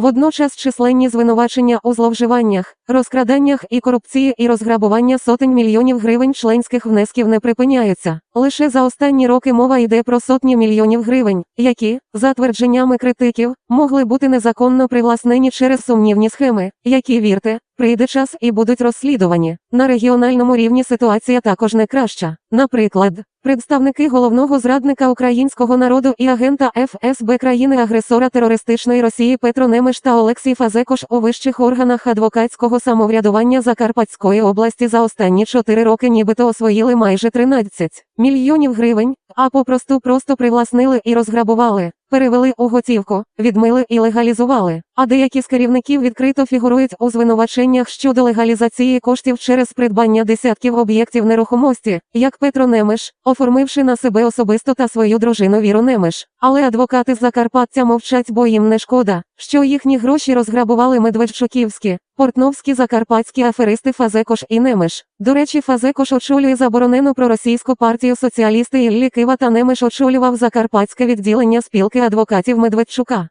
Водночас численні звинувачення у зловживаннях, розкраданнях і корупції і розграбування сотень мільйонів гривень членських внесків не припиняються. Лише за останні роки мова йде про сотні мільйонів гривень, які, за твердженнями критиків, могли бути незаконно привласнені через сумнівні схеми, які вірте, прийде час і будуть розслідувані. На регіональному рівні ситуація також не краща. Наприклад, представники головного зрадника українського народу і агента ФСБ країни-агресора терористичної Росії Петро Немеш та Олексій Фазекош у вищих органах адвокатського самоврядування Закарпатської області за останні 4 роки нібито освоїли майже 13 мільйонів гривень, а попросту просто привласнили і розграбували, перевели у готівку, відмили і легалізували. А деякі з керівників відкрито фігурують у звинуваченнях щодо легалізації коштів через придбання десятків об'єктів нерухомості, як Петро Немеш, оформивши на себе особисто та свою дружину Віру Немеш. Але адвокати Закарпаття мовчать, бо їм не шкода, що їхні гроші розграбували Медведчуківські, портновські закарпатські аферисти Фазекош і Немеш. До речі, Фазекош очолює заборонену проросійську партію соціалісти Іллі Кива та Немеш очолював закарпатське відділення спілки адвокатів Медведчука.